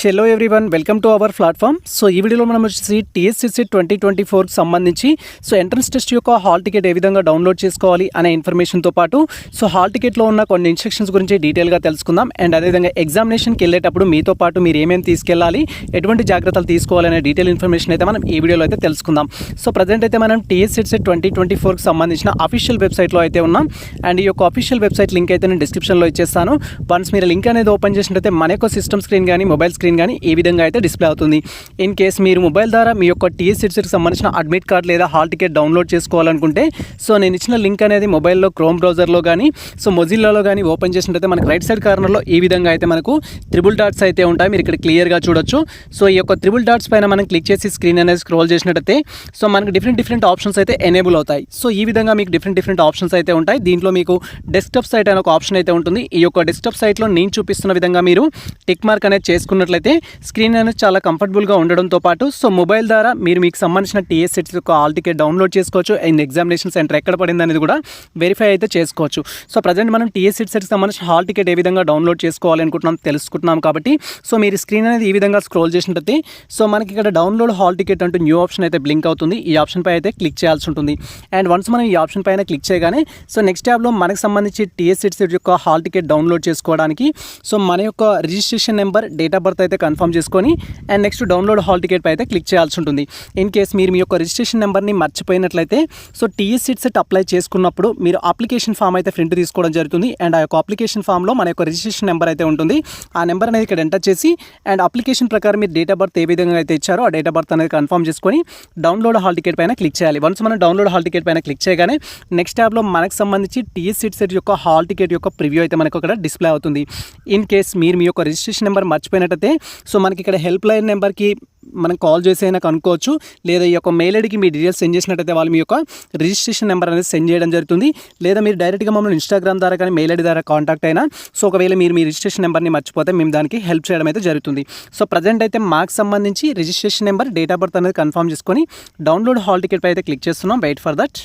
Hello everyone welcome to our platform so ఈ వీడియోలో మనం వచ్చేసి టీఎస్సీసీ ట్వంటీ ట్వంటీ ఫోర్కి సంబంధించి సో ఎంట్రన్స్ టెస్ట్ యొక్క హాల్ టికెట్ ఏ విధంగా డౌన్లోడ్ చేసుకోవాలి అనే ఇన్ఫర్మేషన్తో పాటు సో హాల్ టికెట్లో ఉన్న కొన్ని ఇన్స్ట్రక్షన్స్ గురించి డీటెయిల్గా తెలుసుకుందాం. అండ్ అదేవిధంగా ఎగ్జామినేషన్కి వెళ్ళేటప్పుడు మీతో పాటు మీరు ఏమేమి తీసుకెళ్ళాలి ఎటువంటి జాగ్రత్తలు తీసుకోవాలనే డీటెయిల్ ఇన్ఫర్మేషన్ అయితే మనం ఈ వీడియోలో అయితే తెలుసుకుందాం. సో ప్రజెంట్ అయితే మనం టీఎస్సీసీ ట్వంటీ ట్వంటీ ఫోర్కి సంబంధించిన అఫీషియల్ వెబ్సైట్లో అయితే ఉన్నాం. అండ్ ఈ యొక్క అఫీషియల్ వెబ్సైట్ లింక్ అయితే నేను డిస్క్రిప్షన్లో ఇచ్చేస్తాను. వన్స్ మీరు లింక్ అనేది ఓపెన్ చేసినట్టయితే మన యొక్క సిస్టమ్ స్క్రీన్ కానీ మొబైల్ స్క్రీన్ కానీ ఈ విధంగా అయితే డిస్ప్లే అవుతుంది. ఇన్ కేస్ మీరు మొబైల్ ద్వారా మీ యొక్క టీఎస్సీకి సంబంధించిన అడ్మిట్ కార్డ్ లేదా హాల్ టికెట్ డౌన్లోడ్ చేసుకోవాలనుకుంటే సో నేను ఇచ్చిన లింక్ అనేది మొబైల్లో క్రోమ్ బ్రౌజర్లో కానీ సో మొజిల్లాలో కానీ ఓపెన్ చేసినట్టయితే మనకి రైట్ సైడ్ కార్నర్లో ఈ విధంగా అయితే మనకు త్రిబుల్ డాట్స్ అయితే ఉంటాయి. మీరు ఇక్కడ క్లియర్గా చూడొచ్చు. సో ఈ యొక్క త్రిబుల్ డాట్స్ పైన మనం క్లిక్ చేసి స్క్రీన్ అనేది స్క్రోల్ చేసినట్టయితే సో మనకి డిఫరెంట్ డిఫరెంట్ ఆప్షన్స్ అయితే ఎనేబుల్ అవుతాయి. సో ఈ విధంగా మీకు డిఫరెంట్ డిఫరెంట్ ఆప్షన్స్ అయితే ఉంటాయి. దీంట్లో మీకు డెస్క్టాప్ సైట్ అనే ఒక ఆప్షన్ అయితే ఉంటుంది. ఈ యొక్క డెస్క్టాప్ సైట్లో నేను చూపిస్తున్న విధంగా మీరు టిక్ మార్క్ అనేది చేసుకున్నట్లయితే స్క్రీన్ అనేది చాలా కంఫర్టబుల్గా ఉండడంతో పాటు సో మొబైల్ ద్వారా మీరు మీకు సంబంధించిన టీఎస్ సెట్స్ యొక్క ఆల్ టికెట్ డౌన్లోడ్ చేసుకోవచ్చు. అండ్ ఎగ్జామినేషన్ సెంటర్ ఎక్కడ పడింది అనేది కూడా వెరిఫై అయితే చేసుకోవచ్చు. సో ప్రజెంట్ మనం టీఎస్ సెట్స్కి సంబంధించిన హాల్ టికెట్ ఏ విధంగా డౌన్లోడ్ చేసుకోవాలి అనుకుంటున్నాం తెలుసుకుంటున్నాం కాబట్టి సో మీరు స్క్రీన్ అనేది ఈ విధంగా స్క్రోల్ చేసినట్టయితే సో మనకి ఇక్కడ డౌన్లోడ్ హాల్ టికెట్ అంటూ న్యూ ఆప్షన్ అయితే బ్లింక్ అవుతుంది. ఈ ఆప్షన్ పై అయితే క్లిక్ చేయాల్సి ఉంటుంది. అండ్ వన్స్ మనం ఈ ఆప్షన్ పైన క్లిక్ చేయగానే సో నెక్స్ట్ ట్యాబ్లో మనకు సంబంధించి టీఎస్ సెట్స్ యొక్క హాల్ టికెట్ డౌన్లోడ్ చేసుకోవడానికి సో మన యొక్క registration number date of birth అయితే కన్ఫర్మ్ చేసుకొని and next download hall ticket పై అయితే క్లిక్ చేయాల్సి ఉంటుంది. ఇన్ కేస్ మీరు మీ యొక్క రిజిస్ట్రేషన్ నెంబర్ని మర్చిపోయినట్లయితే so TS seat CET apply చేసుకున్నప్పుడు మీరు అప్లికేషన్ ఫామ్ అయితే ప్రింట్ తీసుకోవడం జరుగుతుంది. అండ్ ఆ యొక్క అప్లికేషన్ ఫామ్లో మన యొక్క రిజిస్ట్రేషన్ నెంబర్ అయితే ఉంటుంది. ఆ నెంబర్ అనేది ఇక్కడ ఎంటర్ చేసి అండ్ అప్లికేషన్ ప్రకారం మీరు డేట్ ఆఫ్ బర్త్ ఏ విధంగా అయితే ఇచ్చారో ఆ డేట్ ఆఫ్ బర్త్ అనేది కన్ఫర్మ్ చేసుకొని డౌన్లోడ్ హాల్ టికెట్ పైన క్లిక్ చేయాలి. వన్స్ మనం డౌన్లోడ్ హాల్ టికెట్ పైన క్లిక్ చేయగానే నెక్స్ట్ ట్యాబ్లో మనకు సంబంధించి టీఎస్ సీట్ సెట్ యొక్క హాల్ టికెట్ యొక్క ప్రివ్యూ అయితే మనకు అక్కడ డిస్ప్లే అవుతుంది. ఇన్ కేస్ మీరు మీ యొక్క రిజిస్ట్రేషన్ నెంబర్ మర్చిపోయినట్టయితే సో మనకి ఇక్కడ హెల్ప్ లైన్ నెంబర్కి మనం కాల్ చేసి అయినా కనుక్కోవచ్చు. లేదా ఈ యొక్క మెయిల్ ఐడికి మీ డీటెయిల్స్ సెండ్ చేసినట్టయితే వాళ్ళు మీ యొక్క రిజిస్ట్రేషన్ నెంబర్ అనేది సెండ్ చేయడం జరుగుతుంది. లేదా మీరు డైరెక్ట్గా మమ్మల్ని ఇన్స్టాగ్రామ్ ద్వారా కానీ మెయిల్ ఐడి ద్వారా కాంటాక్ట్ అయినా సో ఒకవేళ మీరు మీ రిజిస్ట్రేషన్ నెంబర్ని మర్చిపోతే మేము దానికి హెల్ప్ చేయడం అయితే జరుగుతుంది. సో ప్రజెంట్ అయితే మాకు సంబంధించి registration number date of birth అనేది కన్ఫర్మ్ చేసుకొని డౌన్లోడ్ హాల్ టికెట్ పై అయితే క్లిక్ చేస్తున్నాం. Wait for that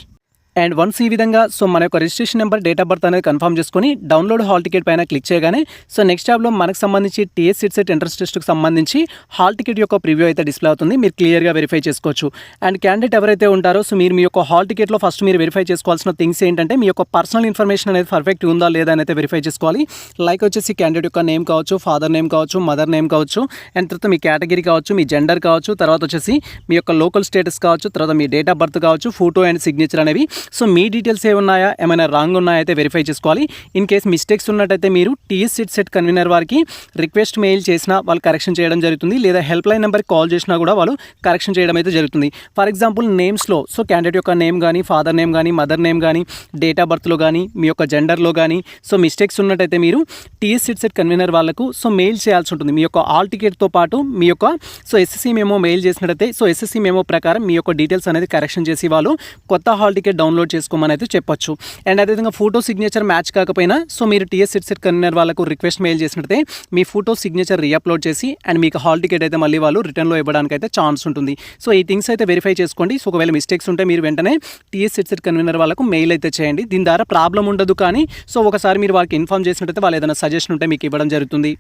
and once ఈ విధంగా సో మన యొక్క registration number date of birth అనేది కన్ఫర్మ్ చేసుకొని డౌన్లోడ్ హాల్ టికెట్ పైన క్లిక్ చేయగానే సో నెక్స్ట్ ట్యాబ్లో మనకు సంబంధించి టీఎస్ సిట్ సెట్ ఎంట్రన్స్ టెస్ట్కి సంబంధించి హాల్ టికెట్ యొక్క ప్రివ్యూ అయితే డిస్ప్లే అవుతుంది. మీరు క్లియర్గా వెరిఫై చేసుకోవచ్చు. అండ్ క్యాండిడేట్ ఎవరైతే ఉంటారో సో మీరు మీ యొక్క హాల్ టికెట్లో ఫస్ట్ మీరు వెరిఫై చేసుకోవాల్సిన థింగ్స్ ఏంటంటే మీ యొక్క పర్సనల్ ఇన్ఫర్మేషన్ అనేది పర్ఫెక్ట్ ఉందా లేదా అనేది వెరిఫై చేసుకోవాలి. లైక్ వచ్చేసి క్యాండిడేట్ యొక్క నేమ్ కావచ్చు ఫాదర్ నేమ్ కావచ్చు మదర్ నేమ్ కావచ్చు అండ్ తర్వాత మీ కేటగిరీ కావచ్చు మీ జెండర్ కావచ్చు తర్వాత వచ్చేసి మీ యొక్క లోకల్ స్టేటస్ కావచ్చు తర్వాత మీ డేట్ ఆఫ్ బర్త్ కావచ్చు ఫోటో అండ్ సిగ్నేచర్ అనేవి. సో మీ డీటెయిల్స్ ఏమున్నాయా? ఏమైనా రాంగ్ ఉన్నాయా? అయితే వెరిఫై చేసుకోవాలి. ఇన్ కేస్ మిస్టేక్స్ ఉన్నట్టయితే మీరు టీఎస్ సిట్ సెట్ కన్వీనర్ వారికి రిక్వెస్ట్ మెయిల్ చేసినా వాళ్ళు కరెక్షన్ చేయడం జరుగుతుంది. లేదా హెల్ప్ లైన్ నెంబర్కి కాల్ చేసినా కూడా వాళ్ళు కరెక్షన్ చేయడం అయితే జరుగుతుంది. ఫర్ ఎగ్జాంపుల్ నేమ్స్లో సో క్యాండిడేట్ యొక్క నేమ్ కానీ ఫాదర్ నేమ్ కానీ మదర్ నేమ్ కానీ డేట్ ఆఫ్ బర్త్లో కానీ మీ యొక్క జెండర్లో కానీ సో మిస్టేక్స్ ఉన్నట్టయితే మీరు టీఎస్ సిట్ సెట్ కన్వీనర్ వాళ్ళకు సో మెయిల్ చేయాల్సి ఉంటుంది. మీ యొక్క ఆల్ టికెట్తో పాటు మీ యొక్క సో ఎస్ఎస్సీ మేమో మెయిల్ చేసినట్టయితే సో ఎస్ఎస్సీ మేమో ప్రకారం మీ యొక్క డీటెయిల్స్ అనేది కరెక్షన్ చేసి వాళ్ళు కొత్త హాల్ టికెట్ డౌన్లోడ్ చేసుకోమని అయితే చెప్పొచ్చు. అండ్ అదేవిధంగా ఫోటో సిగ్నేచర్ మ్యాచ్ కాకపోయినా సో మీరు టీఎస్ సిట్ సెట్ కన్వీనర్ వాళ్ళకు రిక్వెస్ట్ మెయిల్ చేసినట్టయితే మీ ఫోటో సిగ్నేచర్ రీఅప్లోడ్ చేసి అండ్ మీకు హాల్ టికెట్ అయితే మళ్ళీ వాళ్ళు రిటర్న్లో ఇవ్వడానికి అయితే ఛాన్స్ ఉంటుంది. సో ఈ థింగ్స్ అయితే వెరిఫై చేసుకోండి. సో ఒకవేళ మిస్టేక్స్ ఉంటే మీరు వెంటనే టీఎస్ సిట్ సెట్ కన్వీనర్ వాళ్ళకు మెయిల్ అయితే చేయండి. దీని ద్వారా ప్రాబ్లం ఉండదు కానీ సో ఒకసారి మీరు వాళ్ళకి ఇన్ఫామ్ చేసినట్టయితే వాళ్ళు ఏదైనా సజెషన్ ఉంటే మీకు ఇవ్వడం జరుగుతుంది.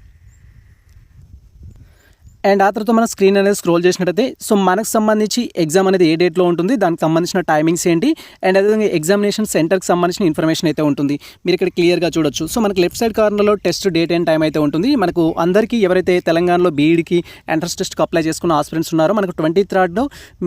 అండ్ ఆ తర్వాత మనం స్క్రీన్ అనేది స్క్రోల్ చేసినట్టయితే సో మనకు సంబంధించి ఎగ్జామ్ అనేది ఏ డేట్లో ఉంటుంది దానికి సంబంధించిన టైమింగ్స్ ఏంటి అండ్ అదేవిధంగా ఎగ్జామినేషన్ సెంటర్కి సంబంధించిన ఇన్ఫర్మేషన్ అయితే ఉంటుంది. మీరు ఇక్కడ క్లియర్గా చూడొచ్చు. సో మనకి లెఫ్ట్ సైడ్ కార్నర్లో టెస్ట్ డేట్ అండ్ టైం అయితే ఉంటుంది. మనకు అందరికీ ఎవరైతే తెలంగాణలో బీఈడికి ఎంట్రన్స్ టెస్ట్కి అప్లై చేసుకున్న ఆస్పిరెంట్స్ ఉన్నారో మనకు twenty third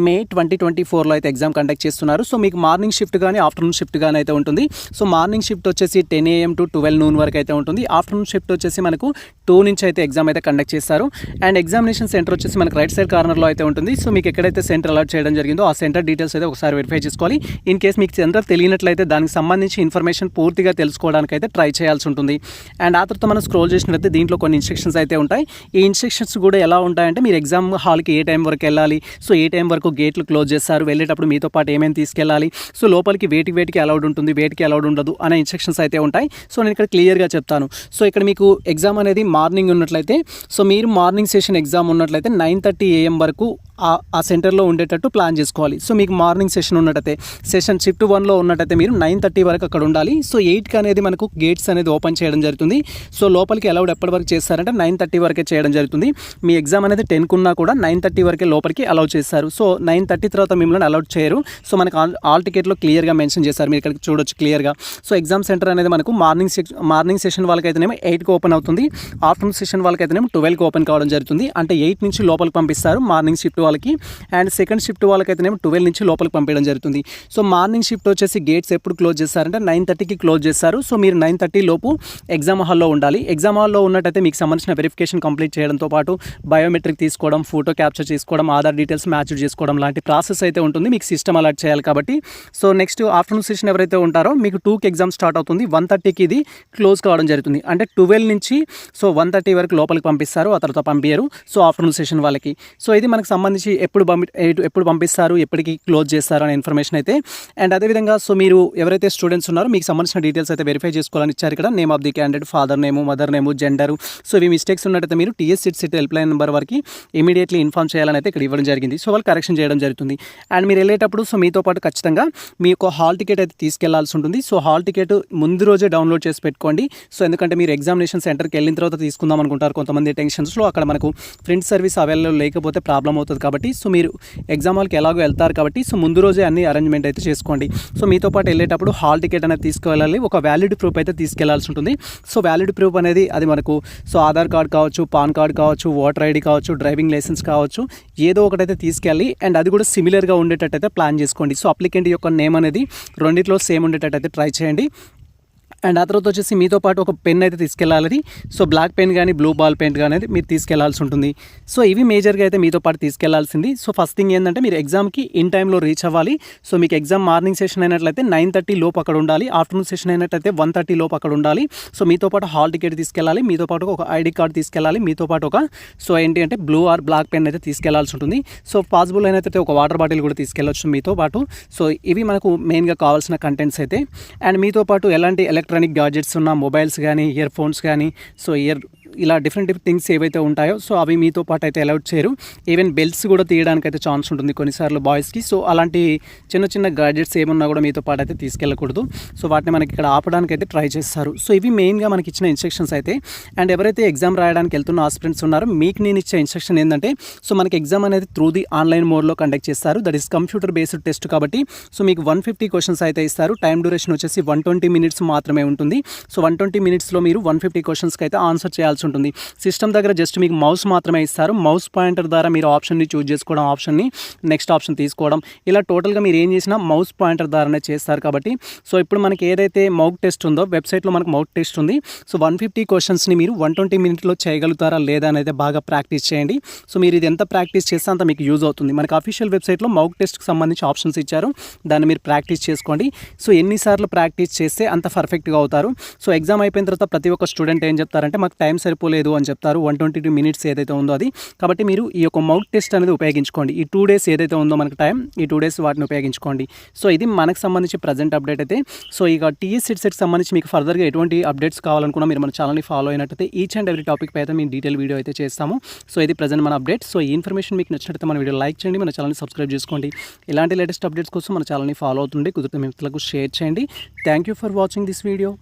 May twenty twenty ఫోర్లో అయితే ఎగ్జామ్ కండక్ట్ చేస్తున్నారు. సో మీకు మార్నింగ్ షిఫ్ట్ కానీ ఆఫ్టర్నూన్ షిఫ్ట్ కానీ అయితే ఉంటుంది. సో మార్నింగ్ షిఫ్ట్ వచ్చేసి ten AM to twelve noon వరకు అయితే ఉంటుంది. ఆఫ్టర్నూన్ షిఫ్ట్ వచ్చేసి మనకు టూ నుంచి అయితే ఎగ్జామ్ అయితే కండక్ట్ చేస్తారు. అండ్ ఎగ్జామ్ ఎగ్జామినేషన్ సెంటర్ వచ్చేసి మనకు రైట్ సైడ్ కార్నర్లో అయితే ఉంటుంది. సో మీకు ఎక్కడైతే సెంటర్ అలాట్ చేయడం జరిగిందో ఆ సెంటర్ డీటెయిల్స్ అయితే ఒకసారి వెరిఫై చేసుకోవాలి. ఇన్ కేస్ మీకు సెంటర్ తెలియనట్లయితే దానికి సంబంధించి ఇన్ఫర్మేషన్ పూర్తిగా తెలుసుకోవడానికి అయితే ట్రై చేయాల్సి ఉంటుంది. అండ్ ఆ తర్వాత మనం స్క్రోల్ చేసినట్లయితే దీంట్లో కొన్ని ఇన్స్ట్రక్షన్స్ అయితే ఉంటాయి. ఈ ఇన్స్ట్రక్షన్స్ కూడా ఎలా ఉంటాయంటే మీరు ఎగ్జామ్ హాల్కి ఏ టైం వరకు వెళ్ళాలి సో ఏ టైం వరకు గేట్లు క్లోజ్ చేస్తారు వెళ్ళేటప్పుడు మీతో పాటు ఏమేమి తీసుకెళ్ళాలి సో లోపలికి వేటికి వేటికి అలౌడ్ ఉంటుంది వేటికి అలౌడ్ ఉండదు అనే ఇన్స్ట్రక్షన్స్ అయితే ఉంటాయి. సో నేను ఇక్కడ క్లియర్గా చెప్తాను. సో ఇక్కడ మీకు ఎగ్జామ్ అనేది మార్నింగ్ ఉన్నట్లయితే సో మీరు మార్నింగ్ సెషన్ ఎగ్జామ్ ఉన్నట్లయితే నైన్ థర్టీ ఏఎం వరకు ఆ- సెంటర్లో ఉండేటట్టు ప్లాన్ చేసుకోవాలి. సో మీకు మార్నింగ్ సెషన్ ఉన్నట్టయితే సెషన్ షిఫ్ట్ వన్లో ఉన్నట్టయితే మీరు నైన్ థర్టీ వరకు అక్కడ ఉండాలి. సో ఎయిట్కి అనేది మనకు గేట్స్ అనేది ఓపెన్ చేయడం జరుగుతుంది. సో లోపలికి అలౌడ్ ఎప్పటి వరకు చేస్తారంటే నైన్ థర్టీ వరకే చేయడం జరుగుతుంది. మీ ఎగ్జామ్ అనేది టెన్కి ఉన్నా కూడా నైన్ థర్టీ వరకే లోపలికి అలౌ చేస్తారు. సో నైన్ థర్టీ తర్వాత మిమ్మల్ని అలౌట్ చేయరు. సో మనకు ఆల్ ఆల్ టికెట్లో క్లియర్గా మెన్షన్ చేస్తారు. మీరు ఇక్కడ చూడొచ్చు క్లియర్గా సో ఎగ్జామ్ సెంటర్ అనేది మనకు మార్నింగ్ మార్నింగ్ సెషన్ వాళ్ళకైతేనేమో ఎయిట్కి ఓపెన్ అవుతుంది. ఆఫ్టర్నూన్ సెషన్ వాళ్ళకైతేనేమో ట్వెల్వ్కి ఓపెన్ కావడం జరుగుతుంది. అంటే ఎయిట్ నుంచి లోపలికి పంపిస్తారు. మార్నింగ్ షిఫ్ట్ వాళ్ళకి. అండ్ సెకండ్ షిఫ్ట్ వాళ్ళకైతేనేమో ట్వెల్వ్ నుంచి లోపలికి పంపించడం జరుగుతుంది. సో మార్నింగ్ షిఫ్ట్ వచ్చేసి గేట్స్ ఎప్పుడు క్లోజ్ చేస్తారంటే నైన్ థర్టీకి క్లోజ్ చేస్తారు. సో మీరు నైన్ థర్టీ లోపు ఎగ్జామ్ హాల్లో ఉండాలి. ఎగ్జామ్ హాల్లో ఉన్నట్టయితే మీకు సంబంధించిన వెరిఫికేషన్ కంప్లీట్ చేయడంతో పాటు బయోమెట్రిక్ తీసుకోవడం ఫోటో క్యాప్చర్ చేసుకోవడం ఆధార్ డీటెయిల్స్ మ్యాచ్ చేసుకోవడం లాంటి ప్రాసెస్ అయితే ఉంటుంది. మీకు సిస్టమ్ అలర్ట్ చేయాలి కాబట్టి. సో నెక్స్ట్ ఆఫ్టర్నూన్ సెషన్ ఎవరైతే ఉంటారో మీకు టూకి ఎగ్జామ్ స్టార్ట్ అవుతుంది. వన్ థర్టీకి ఇది క్లోజ్ కావడం జరుగుతుంది. అంటే ట్వెల్వ్ నుంచి సో వన్ థర్టీ వరకు లోపలికి పంపిస్తారు. ఆ తర్వాత పంపించరు సో ఆఫ్టర్నూన్ సెషన్ వాళ్ళకి. సో ఇది మనకు సంబంధించి ఎప్పుడు పంపి ఎప్పుడు పంపిస్తారు ఎప్పటికి క్లోజ్ చేస్తారు అనే ఇన్ఫర్మేషన్ అయితే అండ్ అదేవిధంగా సో మీరు ఎవరైతే స్టూడెంట్స్ ఉన్నారో మీకు సంబంధించిన డీటెయిల్స్ అయితే వెరిఫై చేసుకోవాలని ఇచ్చారు ఇక్కడ. Name of the candidate father name mother name gender so ఇవి మిస్టేక్స్ ఉన్నట్టయితే మీరు TS sit sit help line number వరకు ఇమీడియట్లీ ఇన్ఫార్మ్ చేయాలని అయితే ఇక్కడ ఇవ్వడం జరిగింది. సో వాళ్ళు కరెక్షన్ చేయడం జరుగుతుంది. అండ్ మీరు వెళ్ళేటప్పుడు సో మీతో పాటు ఖచ్చితంగా మీ యొక్క హాల్ టికెట్ అయితే తీసుకెళ్ళాల్సి ఉంటుంది. సో హాల్ టికెట్ ముందు రోజే డౌన్లోడ్ చేసి పెట్టుకోండి. సో ఎందుకంటే మీరు ఎగ్జామినేషన్ సెంటర్కి వెళ్ళిన తర్వాత తీసుకుందాం అనుకుంటారు కొంతమంది టెన్షన్స్లో అక్కడ మనకు ప్రింట్ సర్వీస్ అవైలబుల్ లేకపోతే ప్రాబ్లం అవుతుంది కాబట్టి సో మీరు ఎగ్జామ్ హాల్కి ఎలాగో వెళ్తారు కాబట్టి సో ముందు రోజే అన్ని అరేంజ్మెంట్ అయితే చేసుకోండి. సో మీతో పాటు వెళ్ళేటప్పుడు హాల్ టికెట్ అనేది తీసుకువెళ్ళాలి. ఒక వ్యాలిడ్ ప్రూఫ్ అయితే తీసుకెళ్ళాల్సి ఉంటుంది. సో వ్యాలిడ్ ప్రూఫ్ అనేది అది మనకు సో ఆధార్ కార్డ్ కావచ్చు పాన్ కార్డ్ కావచ్చు ఓటర్ ఐడి కావచ్చు డ్రైవింగ్ లైసెన్స్ కావచ్చు ఏదో ఒకటైతే తీసుకెళ్ళి అండ్ అది కూడా సిమిలర్గా ఉండేటట్టయితే ప్లాన్ చేసుకోండి. సో అప్లికెంట్ యొక్క నేమ్ అనేది రెండిట్లో సేమ్ ఉండేటట్టయితే ట్రై చేయండి. అండ్ ఆ తర్వాత వచ్చేసి మీతో పాటు ఒక పెన్ అయితే తీసుకెళ్ళాలి. సో బ్లాక్ పెన్ కానీ బ్లూ బాల్ పెయింట్ కానీ అనేది మీరు తీసుకెళ్ళాల్సి ఉంటుంది. సో ఇవి మేజర్గా అయితే మీతో పాటు తీసుకెళ్ళాల్సింది సో ఫస్ట్ థింగ్ ఏంటంటే మీరు ఎగ్జామ్కి ఇన్ టైంలో రీచ్ అవ్వాలి. సో మీకు ఎగ్జామ్ మార్నింగ్ సెషన్ అయినట్లయితే నైన్ థర్టీ లోపు అక్కడ ఉండాలి. ఆఫ్టర్నూన్ సెషన్ అయినట్లయితే వన్ థర్టీ లోపు అక్కడ ఉండాలి. సో మీతో పాటు హాల్ టికెట్ తీసుకెళ్ళాలి. మీతో పాటు ఒక ఐడి కార్డ్ తీసుకెళ్ళాలి. మీతో పాటు ఒక సో ఏంటి అంటే బ్లూ ఆర్ బ్లాక్ పెన్ అయితే తీసుకెళ్ళాల్సి ఉంటుంది. సో పాసిబుల్ అయినట్లయితే ఒక వాటర్ బాటిల్ కూడా తీసుకెళ్ళొచ్చు మీతో పాటు. సో ఇవి మనకు మెయిన్గా కావాల్సిన కంటెంట్స్ అయితే. అండ్ మీతో పాటు ఎలాంటి ఎలక్ట్రానిక్ గాడ్జెట్స్ ఉన్న మొబైల్స్ కానీ ఇయర్ ఫోన్స్ కానీ సో ఇయర్ ఇలా డిఫరెంట్ డిఫరెంట్ థింగ్స్ ఏవైతే ఉంటాయో సో అవి మీతో పాటు అయితే అలౌట్ చేయరు. ఈవెన్ బెల్ట్స్ కూడా తీయడానికి అయితే ఛాన్స్ ఉంటుంది కొన్నిసార్లు బాయ్స్కి సో అలాంటి చిన్న చిన్న గాడ్జెట్స్ ఏమున్నా కూడా మీతో పాటు అయితే తీసుకెళ్ళకూడదు. సో వాటిని మనకి ఇక్కడ ఆపడానికి అయితే ట్రై చేస్తారు. సో ఇవి మెయిన్గా మనకి ఇచ్చిన ఇన్స్ట్రక్షన్స్ అయితే. అండ్ ఎవరైతే ఎగ్జామ్ రాయడానికి వెళ్తున్న ఆస్పిరెంట్స్ ఉన్నారో మీకు నేను ఇచ్చే ఇన్స్ట్రక్షన్ ఏంటంటే సో మనకి ఎగ్జామ్ అనేది త్రూ ది ఆన్లైన్ మోడ్లో కండక్ట్ చేస్తారు. That is computer based test కాబట్టి సో మీకు వన్ ఫిఫ్టీ క్వశ్చన్స్ అయితే ఇస్తారు. టైం డ్యూరేషన్ వచ్చేసి వన్ ట్వంటీ మినిట్స్ మాత్రమే ఉంటుంది. సో వన్ ట్వంటీ మినిట్స్లో మీరు వన్ ఫిఫ్టీ క్వశ్చన్స్కి అయితే ఆన్సర్ చేయాల్సి ఉంటుంది. సిస్టమ్ దగ్గర జస్ట్ మీకు మౌస్ మాత్రమే ఇస్తారు. మౌస్ పాయింటర్ ద్వారా మీరు ఆప్షన్ని చూజ్ చేసుకోవడం ఆప్షన్ని నెక్స్ట్ ఆప్షన్ తీసుకోవడం. ఇలా టోటల్గా మీరు ఏం చేసినా మౌస్ పాయింటర్ ద్వారానే చేస్తారు కాబట్టి. సో ఇప్పుడు మనకి ఏదైతే మౌక్ టెస్ట్ ఉందో వెబ్సైట్లో మనకు మౌక్ టెస్ట్ ఉంది. సో వన్ ఫిఫ్టీ క్వశ్చన్స్ని మీరు వన్ ట్వంటీ మినిట్లో చేయగలుగుతారా లేదా అనేది బాగా ప్రాక్టీస్ చేయండి. సో మీరు ఇది ఎంత ప్రాక్టీస్ చేస్తే అంత మీకు యూజ్ అవుతుంది. మనకి అఫీషియల్ వెబ్సైట్లో మౌక్ టెస్ట్కి సంబంధించి ఆప్షన్స్ ఇచ్చారు. దాన్ని మీరు ప్రాక్టీస్ చేసుకోండి. సో ఎన్నిసార్లు ప్రాక్టీస్ చేస్తే అంత పర్ఫెక్ట్గా అవుతారు. సో ఎగ్జామ్ అయిపోయిన తర్వాత ప్రతి ఒక్క స్టూడెంట్ ఏం చెప్తారంటే మాకు టైం సరిపోలేదు అని చెప్తారు. వన్ ట్వంటీ టూ మినిట్స్ ఏదైతే ఉందో అది. కాబట్టి మీరు ఈ యొక్క మౌట్ టెస్ట్ అనేది ఉపయోగించుకోండి. ఈ టూ డేస్ ఏదైతే ఉందో మనకు టైం ఈ టూ డేస్ వాటిని ఉపయోగించుకోండి. సో ఇది మనకు సంబంధించి ప్రజెంట్ అప్డేట్ అయితే. సో ఇక టీఎస్ సెట్ సంబంధించి మీకు ఫర్దర్గా ఎటువంటి అప్డేట్స్ కావాలనుకున్నా మీరు మన ఛానల్ని ఫాలో అయినట్టయితే ఈచ్ అండ్ ఎవ్రీ టాపిక్ పై అయితే మేము డీటెయిల్ వీడియో అయితే చేస్తాము. సో ఇది ప్రజెంట్ మన అప్డేట్. సో ఈ ఇన్ఫర్మేషన్ మీకు నచ్చినట్లయితే మన వీడియో లైక్ చేయండి. మన ఛానల్ని సబ్స్క్రైబ్ చేసుకోండి. ఇలాంటి లేటెస్ట్ అప్డేట్స్ కోసం మన ఛానల్ని ఫాలో అవుతుంది కుదిరితే మిత్రులకు షేర్ చేయండి. Thank you for watching this video.